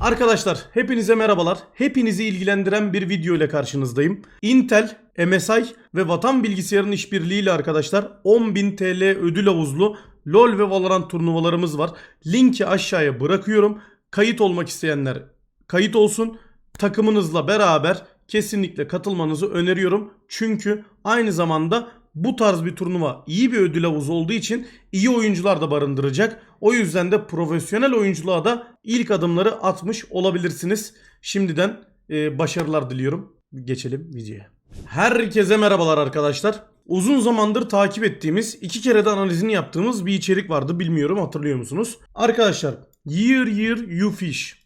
Arkadaşlar hepinize merhabalar. Hepinizi ilgilendiren bir video ile karşınızdayım. Intel, MSI ve Vatan Bilgisayar'ın işbirliğiyle arkadaşlar 10.000 TL ödül havuzlu LoL ve Valorant turnuvalarımız var. Linki aşağıya bırakıyorum. Kayıt olmak isteyenler kayıt olsun. Takımınızla beraber kesinlikle katılmanızı öneriyorum. Çünkü aynı zamanda bu tarz bir turnuva iyi bir ödül havuzu olduğu için iyi oyuncular da barındıracak. O yüzden de profesyonel oyunculuğa da ilk adımları atmış olabilirsiniz. Şimdiden e, başarılar diliyorum. Geçelim videoya. Herkese merhabalar arkadaşlar. Uzun zamandır takip ettiğimiz, iki kere de analizini yaptığımız bir içerik vardı. Bilmiyorum hatırlıyor musunuz? Arkadaşlar Year Year You Fish.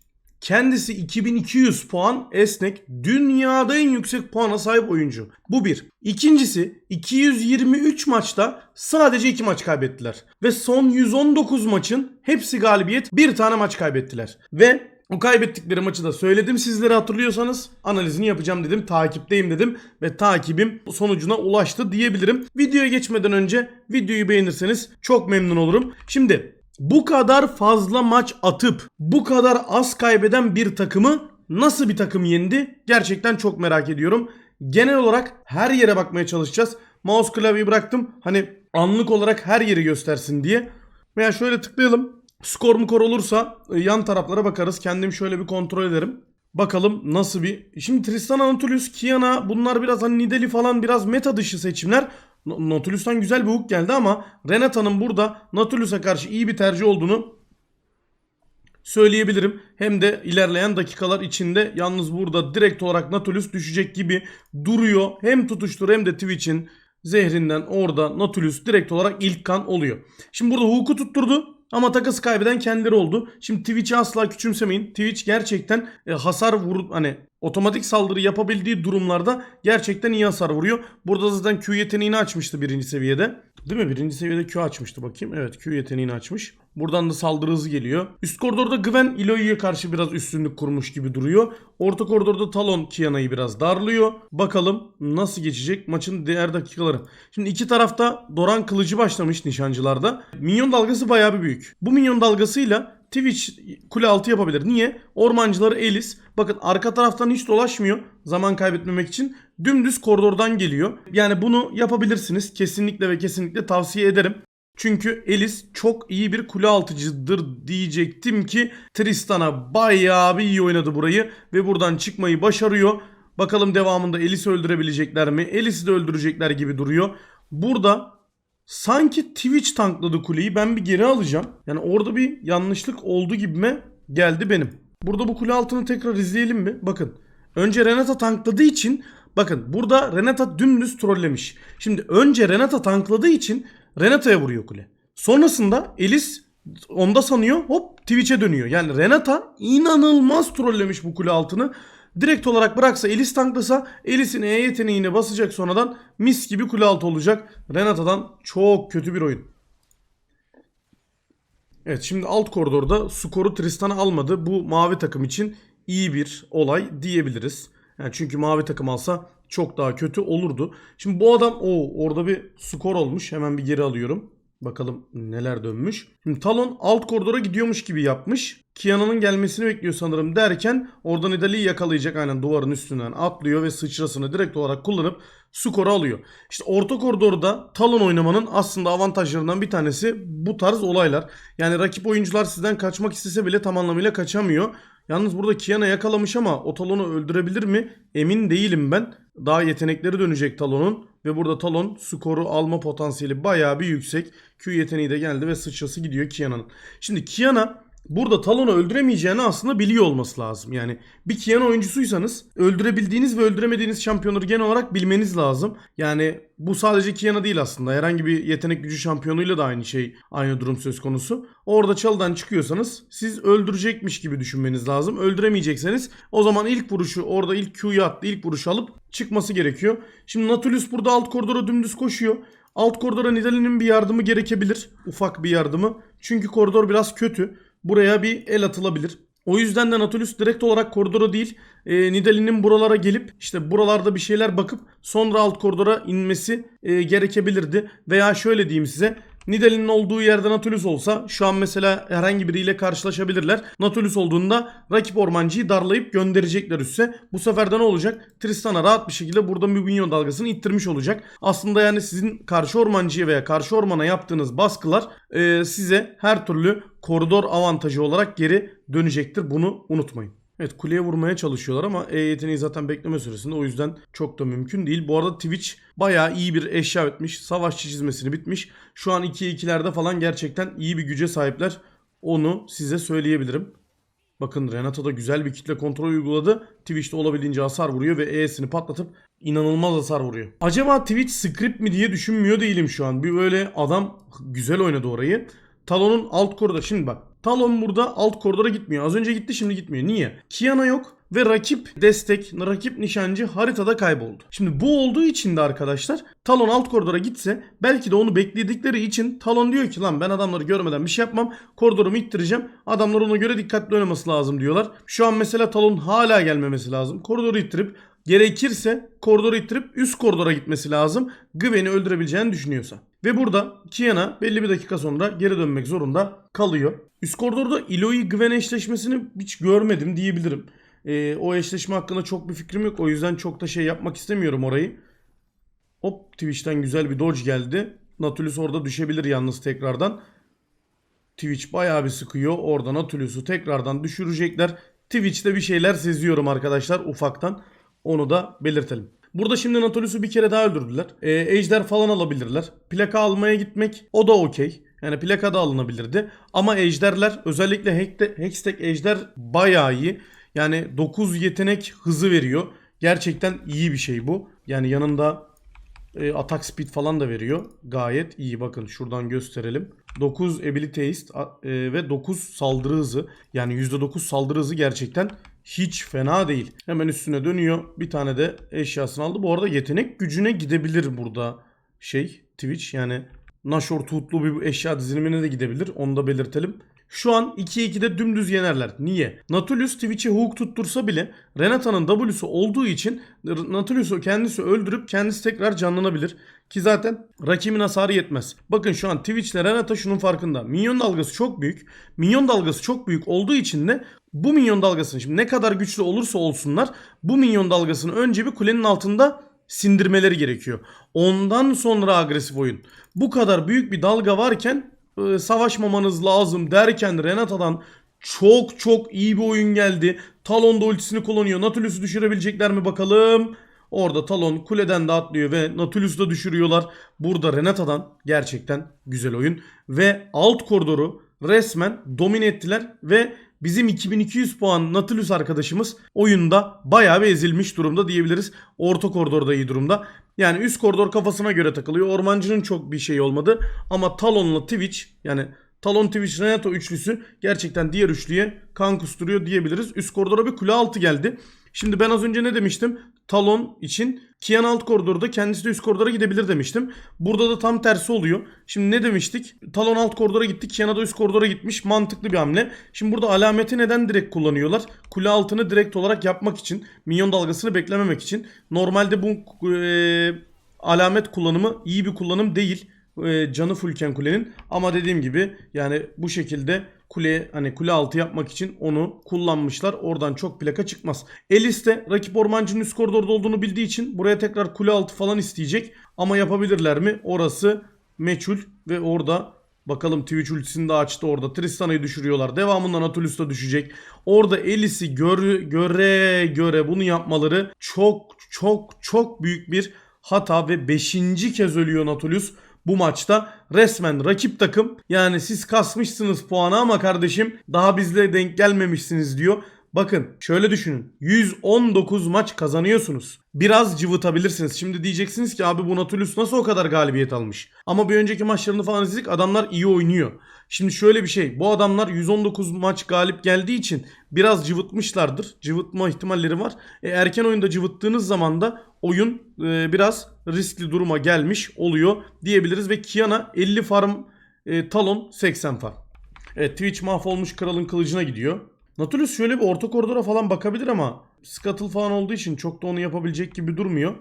Kendisi 2200 puan esnek, dünyada en yüksek puana sahip oyuncu. Bu bir. İkincisi 223 maçta sadece 2 maç kaybettiler. Ve son 119 maçın hepsi galibiyet, bir tane maç kaybettiler. Ve o kaybettikleri maçı da söyledim sizlere hatırlıyorsanız analizini yapacağım dedim takipteyim dedim ve takibim sonucuna ulaştı diyebilirim. Videoya geçmeden önce videoyu beğenirseniz çok memnun olurum. Şimdi bu kadar fazla maç atıp bu kadar az kaybeden bir takımı nasıl bir takım yendi? Gerçekten çok merak ediyorum. Genel olarak her yere bakmaya çalışacağız. Mouse klavyeyi bıraktım. Hani anlık olarak her yeri göstersin diye. Veya şöyle tıklayalım. Skor mu kor olursa e, yan taraflara bakarız. Kendim şöyle bir kontrol ederim. Bakalım nasıl bir... Şimdi Tristan Anatolius, Kiana bunlar biraz hani Nidali falan biraz meta dışı seçimler. Nautilus'tan güzel bir hook geldi ama Renata'nın burada Nautilus'a karşı iyi bir tercih olduğunu söyleyebilirim. Hem de ilerleyen dakikalar içinde yalnız burada direkt olarak Nautilus düşecek gibi duruyor. Hem tutuştur hem de Twitch'in zehrinden orada Nautilus direkt olarak ilk kan oluyor. Şimdi burada hook'u tutturdu. Ama takası kaybeden kendileri oldu. Şimdi Twitch'i asla küçümsemeyin. Twitch gerçekten e, hasar vur hani otomatik saldırı yapabildiği durumlarda gerçekten iyi hasar vuruyor. Burada zaten Q yeteneğini açmıştı birinci seviyede. Değil mi? Birinci seviyede Q açmıştı bakayım. Evet Q yeteneğini açmış. Buradan da saldırı hızı geliyor. Üst koridorda Gwen Iloi'ye karşı biraz üstünlük kurmuş gibi duruyor. Orta koridorda Talon Kiana'yı biraz darlıyor. Bakalım nasıl geçecek maçın diğer dakikaları. Şimdi iki tarafta Doran kılıcı başlamış nişancılarda. Minyon dalgası bayağı bir büyük. Bu minyon dalgasıyla Twitch kule altı yapabilir. Niye? Ormancıları Elis. Bakın arka taraftan hiç dolaşmıyor. Zaman kaybetmemek için. Dümdüz koridordan geliyor. Yani bunu yapabilirsiniz. Kesinlikle ve kesinlikle tavsiye ederim. Çünkü Elis çok iyi bir kule altıcıdır diyecektim ki Tristan'a bayağı bir iyi oynadı burayı ve buradan çıkmayı başarıyor. Bakalım devamında Elis'i öldürebilecekler mi? Elis'i de öldürecekler gibi duruyor. Burada sanki Twitch tankladı kuleyi. Ben bir geri alacağım. Yani orada bir yanlışlık oldu gibime geldi benim. Burada bu kule altını tekrar izleyelim mi? Bakın. Önce Renata tankladığı için bakın burada Renata dümdüz trollemiş. Şimdi önce Renata tankladığı için Renata'ya vuruyor kule. Sonrasında Elis onda sanıyor hop Twitch'e dönüyor. Yani Renata inanılmaz trollemiş bu kule altını. Direkt olarak bıraksa Elis tanklasa Elis'in E yeteneğini basacak sonradan mis gibi kule altı olacak. Renata'dan çok kötü bir oyun. Evet şimdi alt koridorda skoru Tristan almadı. Bu mavi takım için iyi bir olay diyebiliriz. Yani çünkü mavi takım alsa çok daha kötü olurdu. Şimdi bu adam o orada bir skor olmuş. Hemen bir geri alıyorum. Bakalım neler dönmüş. Şimdi Talon alt koridora gidiyormuş gibi yapmış. Kiana'nın gelmesini bekliyor sanırım derken oradan Nidalee'yi yakalayacak aynen duvarın üstünden atlıyor ve sıçrasını direkt olarak kullanıp skoru alıyor. İşte orta koridorda Talon oynamanın aslında avantajlarından bir tanesi bu tarz olaylar. Yani rakip oyuncular sizden kaçmak istese bile tam anlamıyla kaçamıyor. Yalnız burada Kiana yakalamış ama o Talon'u öldürebilir mi? Emin değilim ben. Daha yetenekleri dönecek Talon'un. Ve burada Talon skoru alma potansiyeli bayağı bir yüksek. Q yeteneği de geldi ve sıçrası gidiyor Kiana'nın. Şimdi Kiana burada Talon'u öldüremeyeceğini aslında biliyor olması lazım. Yani bir Kiana oyuncusuysanız öldürebildiğiniz ve öldüremediğiniz şampiyonları genel olarak bilmeniz lazım. Yani bu sadece Kiana değil aslında. Herhangi bir yetenek gücü şampiyonuyla da aynı şey, aynı durum söz konusu. Orada çalıdan çıkıyorsanız siz öldürecekmiş gibi düşünmeniz lazım. Öldüremeyecekseniz o zaman ilk vuruşu orada ilk Q'yu attı, ilk vuruşu alıp çıkması gerekiyor. Şimdi Nautilus burada alt koridora dümdüz koşuyor. Alt koridora Nidalee'nin bir yardımı gerekebilir. Ufak bir yardımı. Çünkü koridor biraz kötü. Buraya bir el atılabilir. O yüzden de Nautilus direkt olarak koridora değil e, Nidalee'nin buralara gelip işte buralarda bir şeyler bakıp sonra alt koridora inmesi e, gerekebilirdi. Veya şöyle diyeyim size Nidalee'nin olduğu yerde Nautilus olsa şu an mesela herhangi biriyle karşılaşabilirler. Nautilus olduğunda rakip ormancıyı darlayıp gönderecekler üsse. Bu sefer de ne olacak? Tristan'a rahat bir şekilde burada minyon dalgasını ittirmiş olacak. Aslında yani sizin karşı ormancıya veya karşı ormana yaptığınız baskılar e, size her türlü koridor avantajı olarak geri dönecektir. Bunu unutmayın. Evet kuleye vurmaya çalışıyorlar ama E yeteneği zaten bekleme süresinde o yüzden çok da mümkün değil. Bu arada Twitch bayağı iyi bir eşya etmiş. Savaşçı çizmesini bitmiş. Şu an 2'ye 2'lerde falan gerçekten iyi bir güce sahipler. Onu size söyleyebilirim. Bakın Renato da güzel bir kitle kontrol uyguladı. Twitch'te olabildiğince hasar vuruyor ve E'sini patlatıp inanılmaz hasar vuruyor. Acaba Twitch script mi diye düşünmüyor değilim şu an. Bir böyle adam güzel oynadı orayı. Talon'un alt koridor. Şimdi bak. Talon burada alt koridora gitmiyor. Az önce gitti şimdi gitmiyor. Niye? Kiana yok ve rakip destek, rakip nişancı haritada kayboldu. Şimdi bu olduğu için de arkadaşlar Talon alt koridora gitse belki de onu bekledikleri için Talon diyor ki lan ben adamları görmeden bir şey yapmam. Koridorumu ittireceğim. Adamlar ona göre dikkatli oynaması lazım diyorlar. Şu an mesela Talon hala gelmemesi lazım. Koridoru ittirip gerekirse koridoru ittirip üst koridora gitmesi lazım. Gwen'i öldürebileceğini düşünüyorsa. Ve burada Kiana belli bir dakika sonra geri dönmek zorunda kalıyor. Üst koridorda Eloy Gwen eşleşmesini hiç görmedim diyebilirim. Ee, o eşleşme hakkında çok bir fikrim yok. O yüzden çok da şey yapmak istemiyorum orayı. Hop Twitch'ten güzel bir dodge geldi. Nautilus orada düşebilir yalnız tekrardan. Twitch bayağı bir sıkıyor. Orada Nautilus'u tekrardan düşürecekler. Twitch'te bir şeyler seziyorum arkadaşlar ufaktan. Onu da belirtelim. Burada şimdi Nautilus'u bir kere daha öldürdüler. Ee, ejder falan alabilirler. Plaka almaya gitmek o da okey. Yani plaka da alınabilirdi. Ama ejderler özellikle Hextech, ejder bayağı iyi. Yani 9 yetenek hızı veriyor. Gerçekten iyi bir şey bu. Yani yanında e, attack speed falan da veriyor. Gayet iyi bakın şuradan gösterelim. 9 ability haste e, ve 9 saldırı hızı. Yani %9 saldırı hızı gerçekten hiç fena değil. Hemen üstüne dönüyor. Bir tane de eşyasını aldı. Bu arada yetenek gücüne gidebilir burada şey Twitch. Yani Nashor Tuğutlu bir eşya dizilimine de gidebilir. Onu da belirtelim. Şu an 2-2'de dümdüz yenerler. Niye? Nautilus Twitch'e hook tuttursa bile Renata'nın W'su olduğu için Nautilus'u kendisi öldürüp kendisi tekrar canlanabilir. Ki zaten rakibin hasarı yetmez. Bakın şu an Twitch ile Renata şunun farkında. Minyon dalgası çok büyük. Minyon dalgası çok büyük olduğu için de bu minyon dalgasını şimdi ne kadar güçlü olursa olsunlar bu minyon dalgasını önce bir kulenin altında sindirmeleri gerekiyor. Ondan sonra agresif oyun. Bu kadar büyük bir dalga varken e, savaşmamanız lazım derken Renata'dan çok çok iyi bir oyun geldi. Talon da ultisini kullanıyor. Nautilus'u düşürebilecekler mi bakalım. Orada Talon kuleden de atlıyor ve Nautilus'u da düşürüyorlar. Burada Renata'dan gerçekten güzel oyun. Ve alt koridoru resmen domine ettiler ve bizim 2200 puan Nautilus arkadaşımız oyunda bayağı bir ezilmiş durumda diyebiliriz. Orta koridorda iyi durumda. Yani üst koridor kafasına göre takılıyor. Ormancının çok bir şey olmadı. Ama Talon'la Twitch yani Talon Twitch Renato üçlüsü gerçekten diğer üçlüye kan kusturuyor diyebiliriz. Üst koridora bir kule altı geldi. Şimdi ben az önce ne demiştim? Talon için Kian alt koridorda kendisi de üst koridora gidebilir demiştim. Burada da tam tersi oluyor. Şimdi ne demiştik? Talon alt koridora gitti. Kiana da üst koridora gitmiş. Mantıklı bir hamle. Şimdi burada alameti neden direkt kullanıyorlar? Kule altını direkt olarak yapmak için. Minyon dalgasını beklememek için. Normalde bu e, alamet kullanımı iyi bir kullanım değil. E, canı fullken kulenin. Ama dediğim gibi yani bu şekilde kule hani kule altı yapmak için onu kullanmışlar. Oradan çok plaka çıkmaz. Elis de rakip ormancının üst koridorda olduğunu bildiği için buraya tekrar kule altı falan isteyecek. Ama yapabilirler mi? Orası meçhul ve orada bakalım Twitch ultisini de açtı orada. Tristana'yı düşürüyorlar. Devamında Nautilus da düşecek. Orada Elis'i gör, göre göre bunu yapmaları çok çok çok büyük bir hata ve 5. kez ölüyor Nautilus bu maçta resmen rakip takım yani siz kasmışsınız puanı ama kardeşim daha bizle denk gelmemişsiniz diyor. Bakın şöyle düşünün. 119 maç kazanıyorsunuz. Biraz cıvıtabilirsiniz. Şimdi diyeceksiniz ki abi bu Nautilus nasıl o kadar galibiyet almış? Ama bir önceki maçlarını falan izledik adamlar iyi oynuyor. Şimdi şöyle bir şey. Bu adamlar 119 maç galip geldiği için biraz cıvıtmışlardır. Cıvıtma ihtimalleri var. E, erken oyunda cıvıttığınız zaman da oyun e, biraz riskli duruma gelmiş oluyor diyebiliriz. Ve Kiana 50 farm, e, Talon 80 farm. Evet Twitch mahvolmuş kralın kılıcına gidiyor. Nautilus şöyle bir orta koridora falan bakabilir ama Scuttle falan olduğu için çok da onu yapabilecek gibi durmuyor.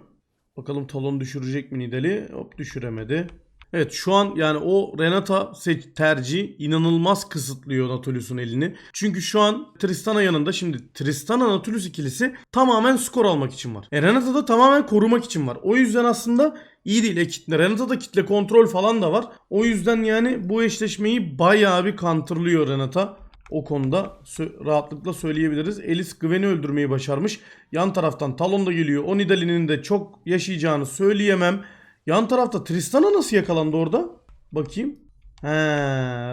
Bakalım Talon düşürecek mi Nidal'i? Hop düşüremedi. Evet şu an yani o Renata seç tercihi inanılmaz kısıtlıyor Natulius'un elini. Çünkü şu an Tristana yanında şimdi Tristana Nautilus ikilisi tamamen skor almak için var. E Renata da tamamen korumak için var. O yüzden aslında iyi değil. E, kitle, Renata'da kitle kontrol falan da var. O yüzden yani bu eşleşmeyi bayağı bir counterlıyor Renata. O konuda rahatlıkla söyleyebiliriz. Elis Gwen'i öldürmeyi başarmış. Yan taraftan Talon da geliyor. O Nidalee'nin de çok yaşayacağını söyleyemem. Yan tarafta Tristana nasıl yakalandı orada? Bakayım. He,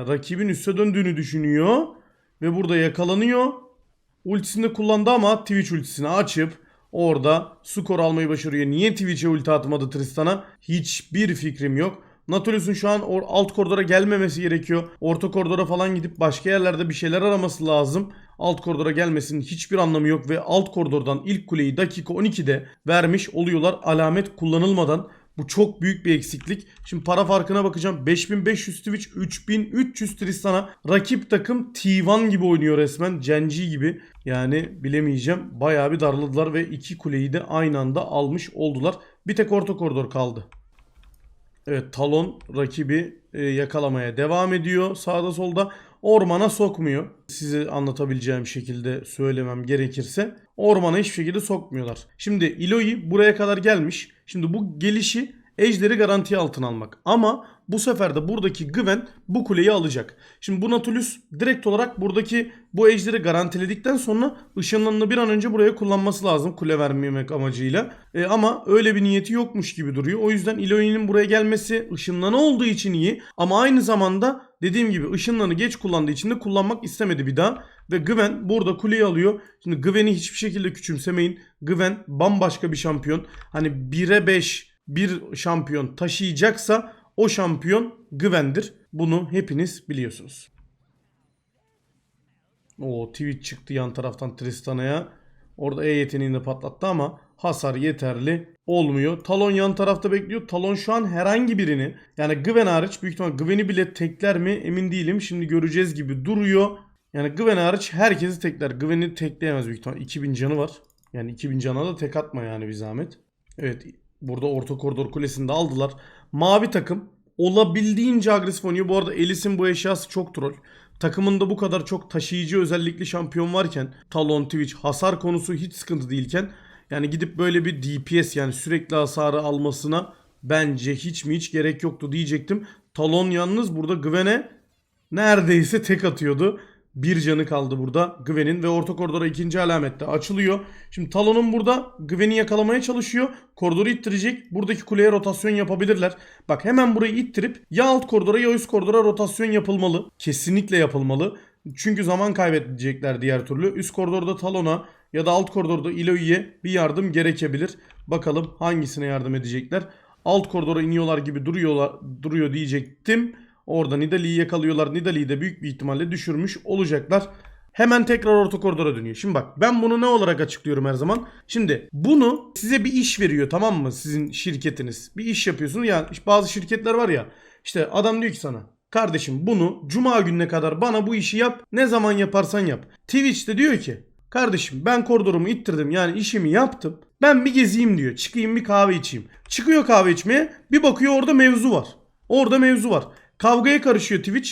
rakibin üste döndüğünü düşünüyor. Ve burada yakalanıyor. Ultisini de kullandı ama Twitch ultisini açıp orada skor almayı başarıyor. Niye Twitch'e ulti atmadı Tristan'a? Hiçbir fikrim yok. Nautilus'un şu an alt koridora gelmemesi gerekiyor. Orta koridora falan gidip başka yerlerde bir şeyler araması lazım. Alt koridora gelmesinin hiçbir anlamı yok ve alt koridordan ilk kuleyi dakika 12'de vermiş oluyorlar alamet kullanılmadan. Bu çok büyük bir eksiklik. Şimdi para farkına bakacağım. 5500 Twitch, 3300 Tristan'a. Rakip takım T1 gibi oynuyor resmen. Genji gibi. Yani bilemeyeceğim. Bayağı bir darladılar ve iki kuleyi de aynı anda almış oldular. Bir tek orta koridor kaldı. Evet Talon rakibi e, yakalamaya devam ediyor sağda solda. Ormana sokmuyor. Size anlatabileceğim şekilde söylemem gerekirse. Ormana hiçbir şekilde sokmuyorlar. Şimdi Iloi buraya kadar gelmiş. Şimdi bu gelişi Ejder'i garantiye altına almak. Ama bu sefer de buradaki Gwen bu kuleyi alacak. Şimdi bu Nautilus direkt olarak buradaki bu Ejder'i garantiledikten sonra ışınlanını bir an önce buraya kullanması lazım kule vermemek amacıyla. E, ama öyle bir niyeti yokmuş gibi duruyor. O yüzden Iloi'nin buraya gelmesi ışınlanı olduğu için iyi. Ama aynı zamanda dediğim gibi ışınlanı geç kullandığı için de kullanmak istemedi bir daha. Ve Gwen burada kuleyi alıyor. Şimdi Gwen'i hiçbir şekilde küçümsemeyin. Gwen bambaşka bir şampiyon. Hani 1'e 5 bir şampiyon taşıyacaksa o şampiyon Gwen'dir. Bunu hepiniz biliyorsunuz. O Twitch çıktı yan taraftan Tristana'ya. Orada E yeteneğini de patlattı ama hasar yeterli olmuyor. Talon yan tarafta bekliyor. Talon şu an herhangi birini yani Gwen hariç büyük ihtimal Gwen'i bile tekler mi emin değilim. Şimdi göreceğiz gibi duruyor. Yani Gwen hariç herkesi tekler. Gwen'i tekleyemez büyük ihtimal. 2000 canı var. Yani 2000 cana da tek atma yani bir zahmet. Evet burada orta koridor kulesini de aldılar. Mavi takım olabildiğince agresif oynuyor. Bu arada Elis'in bu eşyası çok troll. Takımında bu kadar çok taşıyıcı özellikli şampiyon varken Talon, Twitch hasar konusu hiç sıkıntı değilken yani gidip böyle bir DPS yani sürekli hasarı almasına bence hiç mi hiç gerek yoktu diyecektim. Talon yalnız burada Gwen'e neredeyse tek atıyordu. Bir canı kaldı burada Gwen'in ve orta koridora ikinci alamette açılıyor. Şimdi Talon'un burada Gwen'i yakalamaya çalışıyor. Koridoru ittirecek. Buradaki kuleye rotasyon yapabilirler. Bak hemen burayı ittirip ya alt koridora ya üst koridora rotasyon yapılmalı. Kesinlikle yapılmalı. Çünkü zaman kaybedecekler diğer türlü. Üst koridorda Talon'a ya da alt koridorda Iloi'ye bir yardım gerekebilir. Bakalım hangisine yardım edecekler. Alt koridora iniyorlar gibi duruyorlar duruyor diyecektim. Orada Nidalee'yi yakalıyorlar. Nidalee'yi de büyük bir ihtimalle düşürmüş olacaklar. Hemen tekrar orta koridora dönüyor. Şimdi bak ben bunu ne olarak açıklıyorum her zaman. Şimdi bunu size bir iş veriyor tamam mı sizin şirketiniz. Bir iş yapıyorsunuz. Yani bazı şirketler var ya işte adam diyor ki sana kardeşim bunu cuma gününe kadar bana bu işi yap. Ne zaman yaparsan yap. Twitch de diyor ki kardeşim ben koridorumu ittirdim yani işimi yaptım. Ben bir gezeyim diyor. Çıkayım bir kahve içeyim. Çıkıyor kahve içmeye bir bakıyor orada mevzu var. Orada mevzu var. Kavgaya karışıyor Twitch.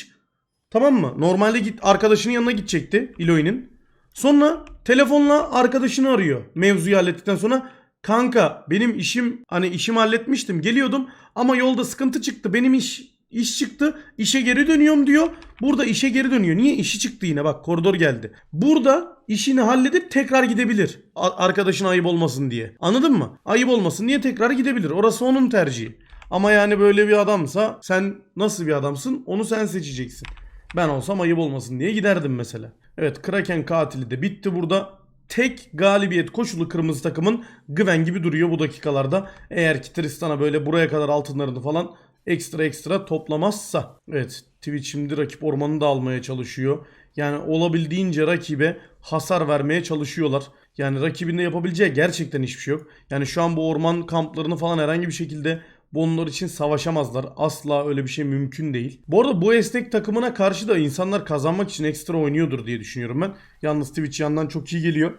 Tamam mı? Normalde git arkadaşının yanına gidecekti Eloy'nin. Sonra telefonla arkadaşını arıyor. Mevzuyu hallettikten sonra kanka benim işim hani işimi halletmiştim geliyordum ama yolda sıkıntı çıktı. Benim iş iş çıktı. işe geri dönüyorum diyor. Burada işe geri dönüyor. Niye? işi çıktı yine bak koridor geldi. Burada işini halledip tekrar gidebilir. Arkadaşına ayıp olmasın diye. Anladın mı? Ayıp olmasın diye tekrar gidebilir. Orası onun tercihi. Ama yani böyle bir adamsa sen nasıl bir adamsın onu sen seçeceksin. Ben olsam ayıp olmasın diye giderdim mesela. Evet Kraken katili de bitti burada. Tek galibiyet koşulu kırmızı takımın Gwen gibi duruyor bu dakikalarda. Eğer ki Tristan'a böyle buraya kadar altınlarını falan ekstra ekstra toplamazsa. Evet Twitch şimdi rakip ormanını da almaya çalışıyor. Yani olabildiğince rakibe hasar vermeye çalışıyorlar. Yani rakibinde yapabileceği gerçekten hiçbir şey yok. Yani şu an bu orman kamplarını falan herhangi bir şekilde bunlar için savaşamazlar. Asla öyle bir şey mümkün değil. Bu arada bu esnek takımına karşı da insanlar kazanmak için ekstra oynuyordur diye düşünüyorum ben. Yalnız Twitch yandan çok iyi geliyor.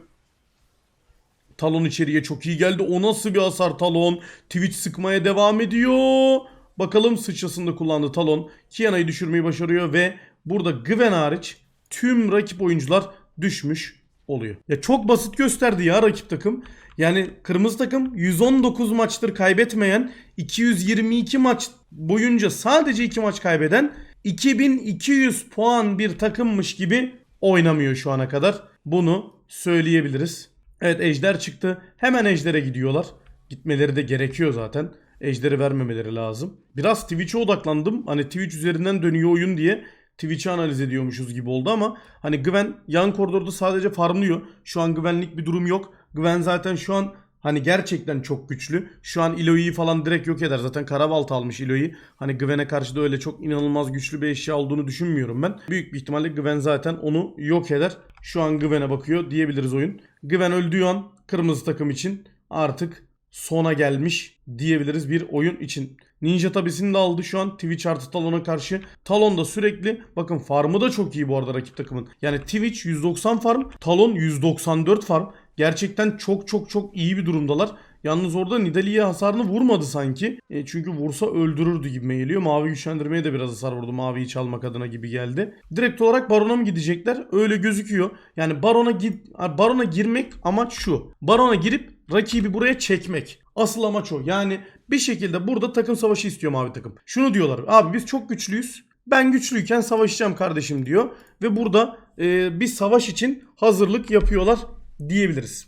Talon içeriye çok iyi geldi. O nasıl bir hasar Talon? Twitch sıkmaya devam ediyor. Bakalım sıçrasında kullandığı talon Kiana'yı düşürmeyi başarıyor ve burada Gwen hariç tüm rakip oyuncular düşmüş oluyor. Ya çok basit gösterdi ya rakip takım. Yani kırmızı takım 119 maçtır kaybetmeyen 222 maç boyunca sadece 2 maç kaybeden 2200 puan bir takımmış gibi oynamıyor şu ana kadar. Bunu söyleyebiliriz. Evet Ejder çıktı. Hemen Ejder'e gidiyorlar. Gitmeleri de gerekiyor zaten. Ejder'i vermemeleri lazım. Biraz Twitch'e odaklandım. Hani Twitch üzerinden dönüyor oyun diye Twitch'i analiz ediyormuşuz gibi oldu ama hani Gwen yan koridorda sadece farmlıyor. Şu an Gwen'lik bir durum yok. Gwen zaten şu an hani gerçekten çok güçlü. Şu an Eloy'yi falan direkt yok eder. Zaten Karabalta almış Eloy'yi. Hani Gwen'e karşı da öyle çok inanılmaz güçlü bir eşya olduğunu düşünmüyorum ben. Büyük bir ihtimalle Gwen zaten onu yok eder. Şu an Gwen'e bakıyor diyebiliriz oyun. Gwen öldüğü an kırmızı takım için artık sona gelmiş diyebiliriz bir oyun için. Ninja tabisini de aldı şu an Twitch artı Talon'a karşı. Talon da sürekli bakın farmı da çok iyi bu arada rakip takımın. Yani Twitch 190 farm, Talon 194 farm. Gerçekten çok çok çok iyi bir durumdalar. Yalnız orada Nidalee'ye hasarını vurmadı sanki. E, çünkü vursa öldürürdü gibi geliyor. Mavi güçlendirmeye de biraz hasar vurdu. Maviyi çalmak adına gibi geldi. Direkt olarak Baron'a mı gidecekler? Öyle gözüküyor. Yani Baron'a git Baron'a girmek amaç şu. Baron'a girip rakibi buraya çekmek. Asıl amaç o. Yani bir şekilde burada takım savaşı istiyor mavi takım. Şunu diyorlar. Abi biz çok güçlüyüz. Ben güçlüyken savaşacağım kardeşim diyor. Ve burada e, bir savaş için hazırlık yapıyorlar diyebiliriz.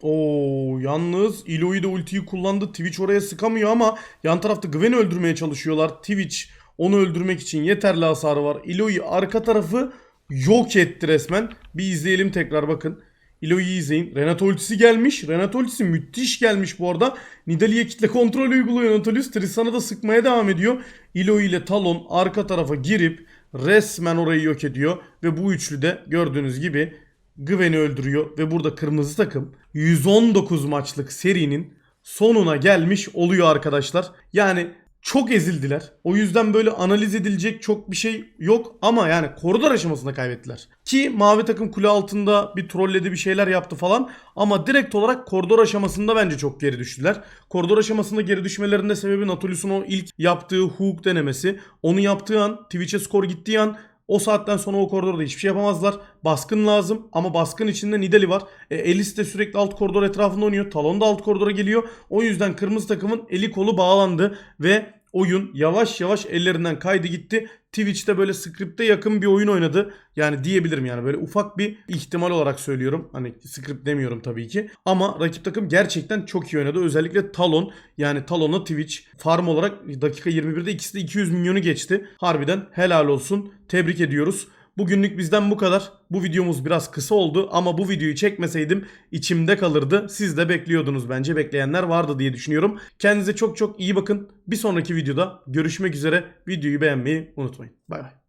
Oo yalnız Eloy da ultiyi kullandı. Twitch oraya sıkamıyor ama yan tarafta Gwen'i öldürmeye çalışıyorlar. Twitch onu öldürmek için yeterli hasarı var. Eloy arka tarafı yok etti resmen. Bir izleyelim tekrar bakın. Eloy'u izleyin. Renato ultisi gelmiş. Renato ultisi müthiş gelmiş bu arada. Nidalee'ye kitle kontrol uyguluyor Nautilus. Tristan'a da sıkmaya devam ediyor. Eloy ile Talon arka tarafa girip resmen orayı yok ediyor. Ve bu üçlü de gördüğünüz gibi Gwen'i öldürüyor. Ve burada kırmızı takım 119 maçlık serinin sonuna gelmiş oluyor arkadaşlar. Yani çok ezildiler. O yüzden böyle analiz edilecek çok bir şey yok ama yani koridor aşamasında kaybettiler. Ki mavi takım kule altında bir trolledi bir şeyler yaptı falan ama direkt olarak koridor aşamasında bence çok geri düştüler. Koridor aşamasında geri düşmelerinde sebebi Natulius'un o ilk yaptığı hook denemesi. Onu yaptığı an Twitch'e skor gittiği an o saatten sonra o koridorda hiçbir şey yapamazlar. Baskın lazım ama baskın içinde Nidali var. E, Elis de sürekli alt koridor etrafında oynuyor. Talon da alt koridora geliyor. O yüzden kırmızı takımın eli kolu bağlandı ve oyun yavaş yavaş ellerinden kaydı gitti. Twitch'te böyle script'e yakın bir oyun oynadı. Yani diyebilirim yani böyle ufak bir ihtimal olarak söylüyorum. Hani script demiyorum tabii ki. Ama rakip takım gerçekten çok iyi oynadı. Özellikle Talon yani Talon'la Twitch farm olarak dakika 21'de ikisi de 200 milyonu geçti. Harbiden helal olsun. Tebrik ediyoruz. Bugünlük bizden bu kadar. Bu videomuz biraz kısa oldu ama bu videoyu çekmeseydim içimde kalırdı. Siz de bekliyordunuz bence. Bekleyenler vardı diye düşünüyorum. Kendinize çok çok iyi bakın. Bir sonraki videoda görüşmek üzere. Videoyu beğenmeyi unutmayın. Bay bay.